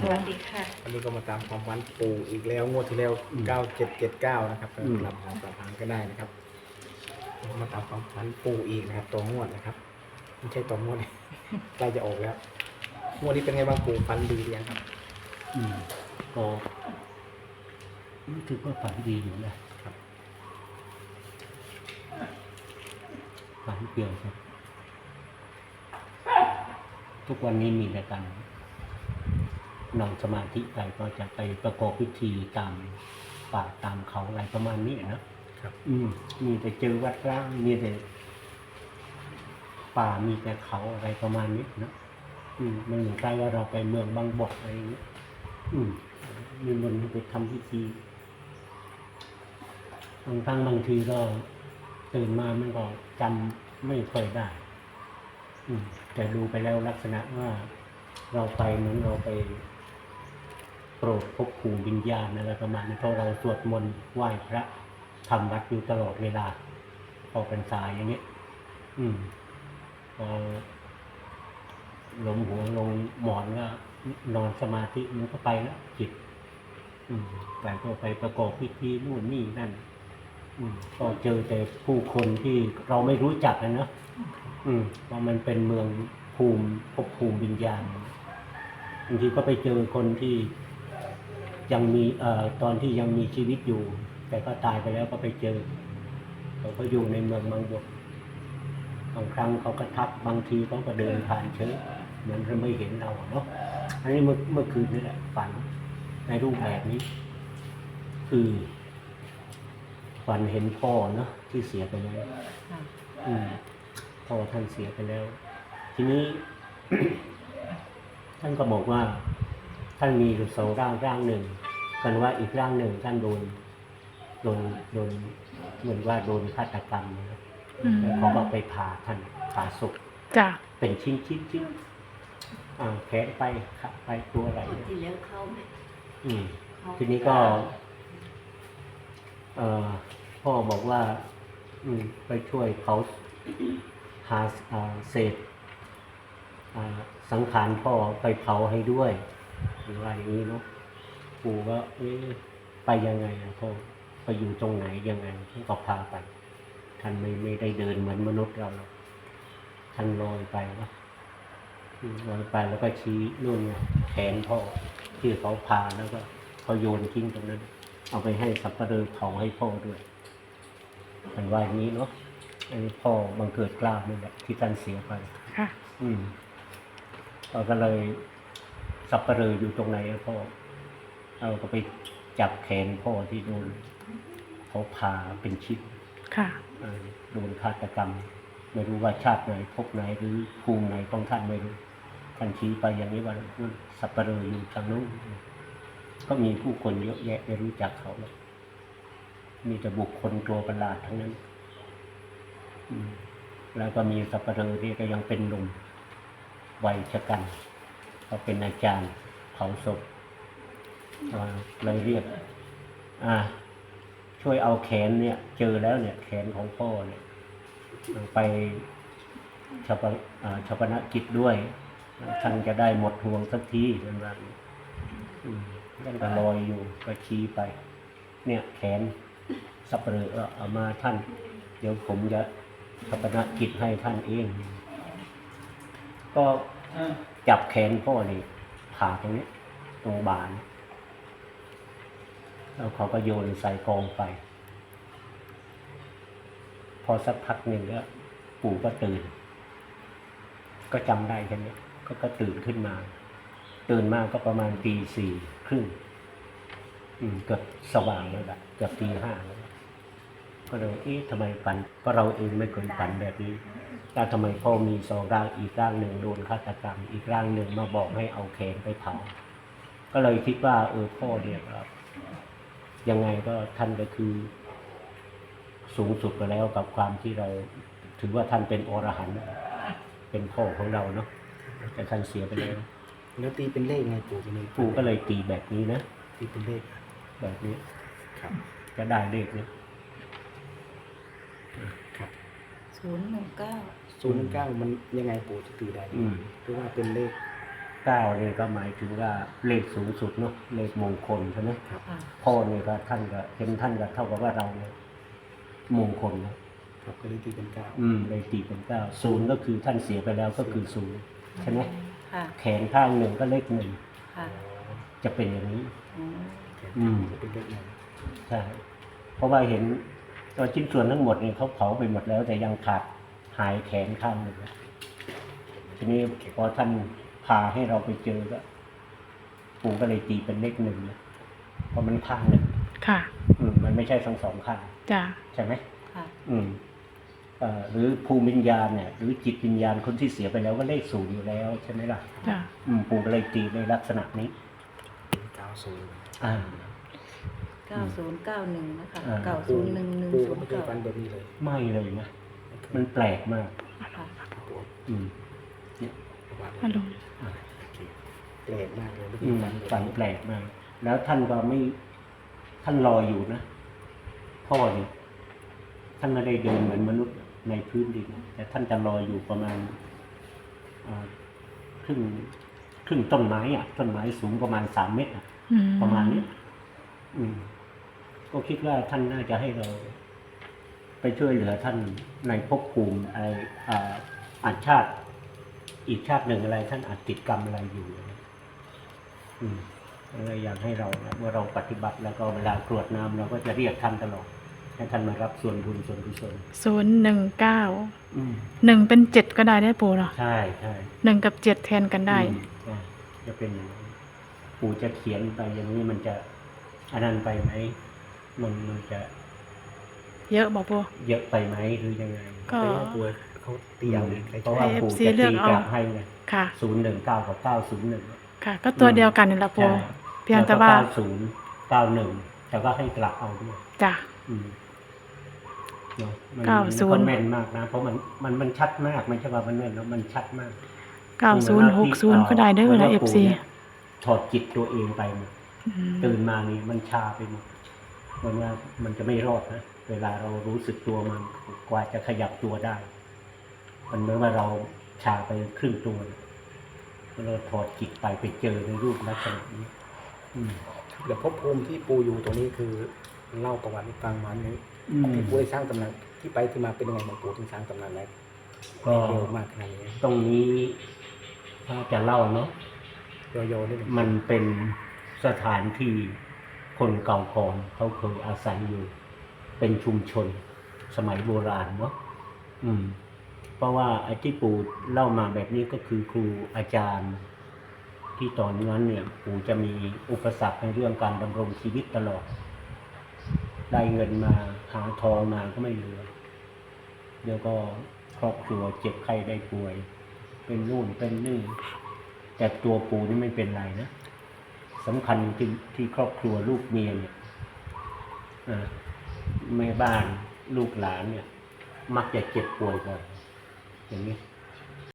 สวัสดีค่ะอันนี้ก็มาตามความฝันปู่อีกแล้วงวดที่แล้วอืม9779นะครับอืมสำหรับของสามพันก็ได้นะครับ มาตามความฝันปู่อีกนะครับตัวงวดนะครับไม่ใช่ตัวงวดใกล้จะออกแล้วงวดนี้เป็นไงบ้างปู่ฝันดีหรือยังครับ อืมก็รู้สึกว่าฝันดีอยู่นะครับฝันเกี่ยวครับทุกวันนี้มีแต่การ นอนสมาธิไปก็จะไปประกอบพิธีตามป่าตามเขาอะไรประมาณนี้นะครับ อืมมีแต่เจอวัดร้างมีแต่ป่ามีแต่เขาอะไรประมาณนี้นะอืมมันเหมือนใกล้ว่าเราไปเมืองบางบกอะไรอย่างเงี้ยอืมมีมนต์ให้ไปทำพิธีบางครั้งบางทีก็ตื่นมามันก็จำไม่ค่อยได้ อืมแต่ดูไปแล้วลักษณะว่าเราไปเหมือนเราไป โปรดภพภูมิวิญญาณอะไรประมาณนี้เพราะเราสวดมนต์ไหว้พระทำวัดอยู่ตลอดเวลาพอเป็นสายอย่างเงี้ย อืมพอลงหัวลงหมอนก็นอนสมาธิมันก็ไปแล้วจิต อืมไปก็ไปประกอบพิธีนู่นนี่นั่น อืมก็เจอแต่ผู้คนที่เราไม่รู้จักนะเนอะอืมเพราะมันเป็นเมืองภูมิภพภูมิวิญญาณบางทีก็ไปเจอคนที่ ยังมีเอ่อตอนที่ยังมีชีวิตอยู่ แต่ก็ตายไปแล้วก็ไปเจอเขาก็อยู่ในเมืองบางบทบางครั้งเขาก็ทักบางทีเขาก็เดินผ่านเฉยเหมือนเขาไม่เห็นเราอะเนาะอันนี้เมื่อเมื่อคืนนี่แหละฝันในรูปแบบนี้ คือฝันเห็นพ่อเนาะที่เสียไปแล้วค่ะอืมพ่อท่านเสียไปแล้ว ทีนี้ ท่านก็บอกว่า ท่านมีอยู่สองร่างร่างหนึ่งกันว่าอีกร่างหนึ่งท่านโดนโดนโดนเหมือนว่าโดนฆาตกรรมนะครับอืมแล้วเขาก็ไปผ่าท่านผ่าศพจ้ะเป็นชิ้นชิ้นชิ้นอ่าแขนไปขาไปตัวอะไรคนเนี่ยที่แล้วเข้าไหมอืม เขาทีนี้ก็ เอ่อพ่อบอกว่า อืม ไปช่วยเขาหาอ่าเศษอ่าสังขารพ่อไปเผาให้ด้วย หรือว่าอย่างนี้เนาะปู่ก็เอ๊ะไปยังไงอะพ่อไปอยู่ตรงไหนยังไงท่านก็พาไป ท่านไม่ไม่ได้เดินเหมือนมนุษย์เราหรอกท่านลอยไปวะอืมลอยไปแล้วก็ชี้นู่นไงแขนพ่อที่เขาพาแล้วก็เขาโยนทิ้งตรงนั้น เอาไปให้สับปะเรอเผาให้พ่อด้วยมันว่าอย่างนี้เนาะอันนี้พ่อบังเกิดกล้าวนี่แหละที่ท่านเสียไป ค่ะ อืมเราก็เลย สับปะเรออยู่ตรงไหนอะพ่อเราก็ไปจับแขนพ่อที่โดนเขาพาเป็นชิ้นค่ะเอ่อโดนฆาตกรรม ไม่รู้ว่าชาติไหนภพไหนหรือภูมิไหนของท่านไม่รู้ท่านชี้ไปอย่างนี้ว่านู่นสับปะเรออยู่ทางนู้นก็มีผู้คนเยอะแยะไม่รู้จักเขาหรอกมีแต่บุคคลตัวประหลาดทั้งนั้นอืมแล้วก็มีสับปะเรอที่ก็ยังเป็นหนุ่มวัยชะกัน เขาเป็นอาจารย์เผาศพอ่าเลยเรียกอ่า ช่วยเอาแขนเนี่ย เจอแล้วเนี่ย แขนของพ่อเนี่ยไปชาปนอ่าชาปนกิจด้วยท่านจะได้หมดห่วงสักทีเป็นไรอืมท่นก็ลอยอยู่ก็ชี้ไป เนี่ยแขนสับเปลือเอาเอามาท่าน เดี๋ยวผมจะชาปนกิจให้ท่านเอง ก็ จับแขนพ่อนี่ผ่าตรงนี้ตรงบานแล้วเขาก็โยนใส่กองไฟพอสักพักหนึ่งก็ปู่ก็ตื่น ก็จำได้แค่นี้ก็ก็ตื่นขึ้นมา ตื่นมาก็ประมาณตีสี่ครึ่งอืมเกือบสว่างแล้วแหละเกือบตีห้าแล้วก็เลยเอ๊ะทำไมฝันก็เราเองไม่เคยฝันแบบนี้ แล้วทำไมพ่อมีสองร่างอีกร่างหนึ่งโดนฆาตกรรม อีกร่างหนึ่งมาบอกให้เอาแขนไปเผา ก็เลยคิดว่า เออพ่อเนี่ยครับยังไงก็ท่านก็คือ สูงสุดไปแล้วกับความที่เรา ถือว่าท่านเป็นอรหันต์เป็นพ่อของเราเนาะแต่ท่านเสียไปแล้ว แล้วตีเป็นเลขไงปู่จะมีปู่ก็เลยตีแบบนี้นะตีเป็นเลขแบบนี้ ครับ จะได้เลขนี้ครับศูนย์หนึ่งเก้า ศูนย์เก้ามันยังไงปู่จะตีได้อืมหรือว่าเป็นเลขเก้าเนี่ยก็หมายถึงว่าเลขสูงสุดเนาะเลขมงคลใช่ไหมครับ ค่ะพ่อเนี่ยก็ท่านก็เห็นท่านก็เท่ากับว่าเราเนี่ยมงคลนะครับก็เลยตีเป็นเก้าอืมเลยตีเป็นเก้าศูนย์ก็คือท่านเสียไปแล้วก็คือศูนย์ใช่ไหมค่ะแขนข้างหนึ่งก็เลขหนึ่งค่ะจะเป็นอย่างนี้ อืมอืม จะเป็นเลขหนึ่งใช่เพราะว่าเห็นตัวชิ้นส่วนทั้งหมดเนี่ยเขาเผาไปหมดแล้ว แต่ยังขาด หายแขนข้างหนึ่งนะทีนี้พอท่านพาให้เราไปเจอก็ปู่ก็เลยตีเป็นเลขหนึ่งนะเพราะมันข้างหนึ่งค่ะ อืมมันไม่ใช่ทั้งสองข้างจ้ะใช่ไหมค่ะ อืมเอ่อหรือภูมิวิญญาณเนี่ย หรือจิตวิญญาณคนที่เสียไปแล้วก็เลขศูนย์อยู่แล้วใช่ไหมล่ะจ้ะอืมปู่ก็เลยตีในลักษณะนี้ เก้าศูนย์อ่า เก้าศูนย์เก้าหนึ่งนะคะอ่า เก้าศูนย์หนึ่งหนึ่งปูศูก็นไม่ย์เคยเก้าฟันแบบนี้เลย ไม่เลยนะไม่เคยมันแปลกมากค่ะครับผมอืมประมาณฮัลโหลอ่าโอเคแปลกมากเลยไม่เคอืยมฟันแบบฝันนี้แปลกมาก แล้วท่านก็ไม่ท่านรออยู่นะพ่อเนี่ยท่านไม่ได้เดินเหมือนมนุษย์ในพื้นดินแต่ท่านจะรออยู่ประมาณอ่าครึ่งครึ่งต้นไม้อะ ต้นไม้สูงประมาณสามเมตรอะอืประมาณนี้อืมก็คิดว่าท่านน่าจะให้เราไป ช่วยเหลือท่านในภพภูมิอะไรอ่าอาจชาติ อีกชาติหนึ่งอะไร ท่านอาจติดกรรมอะไรอยู่นะอืมอะไรอยากให้เรานะเมื่อเราปฏิบัติแล้วก็เวลากรวดน้ำเราก็จะเรียกท่านตลอดให้ท่านมารับส่วนบุญส่วนกุศลศูนย์หนึ่งเก้าอืมหนึ่งเป็นเจ็ดก็ได้ได้ปูเนาะใช่ใช่หนึ่งกับเจ็ดแทนกันได้อืมใช่จะเป็นอย่างนั้นปู่จะเขียนไปอย่างนี้มันจะอันนั้นไปไหมมันมันจะ เยอะบอกปู เยอะไปไหมหรือยังไงก็แต่ว่าปูเขาเตียวเลยใครเพจะราะว่าให้ปู่ FC จะเลือกตีเอา กลับให้ไงค่ะ ศูนย์หนึ่งเก้ากับเก้าศูนย์หนึ่งค่ะ ก็ตัวเดียวกันนี่แหละปูใช่เพียงแต่ว่า เก้าศูนย์เก้าหนึ่งแต่ก็ให้กลับเอาด้วย จ้ะ อืมเนาะมันเก้าศูนย์ มัก็แม่นมากนะ เพราะมันมันมันชัดมากไม่ใช่ว่ามันแม่นแล้วมันชัดมากเก้าศูนย์หกศูนย์ก็ได้เด้อหมืนะว่าเอฟปู่ซีนี่ยถอดจิตตัวเองไปหมดตื่นมานี่มันชาไปหมดมันว่ามันจะไม่รอดนะ เวลาเรารู้สึกตัวมันกว่าจะขยับตัวได้ มันเหมือนว่าเราชาไปครึ่งตัวเลยเราถอดจิตไปไปเจอในรูปลักษณะนี้อืมเดี๋ยวภพภูมิที่ปูอยู่ตรงนี้คือเล่าประวัติให้ฟังมานี้อืมที่ปูได้สร้างตำนานที่ไปที่มาเป็นยังไงบางปูถึงสร้างตำนานแล้วก็เร็วมากขนาดนี้ตรงนี้ถ้าจะเล่าเนาะโยๆนิดหนึ่งมันเป็นสถานที่คนเก่าก่อนเขาเคยอาศัยอยู่ เป็นชุมชนสมัยโบราณเนาะอืม เพราะว่าไอ้ที่ปู่เล่ามาแบบนี้ก็คือครูอาจารย์ ที่ตอนนั้นเนี่ยปู่จะมีอุปสรรคในเรื่องการดำรงชีวิตตลอด ได้เงินมาหาทองมาก็ไม่เหลือเดี๋ยวก็ครอบครัวเจ็บไข้ได้ป่วย เป็นนู่นเป็นนี่แต่ตัวปู่นี่ไม่เป็นไรนะสำคัญที่ที่ครอบครัวลูกเมียเนี่ยอ่า แม่บ้านลูกหลานเนี่ย มักจะเจ็บป่วยบ่อยอย่างนี้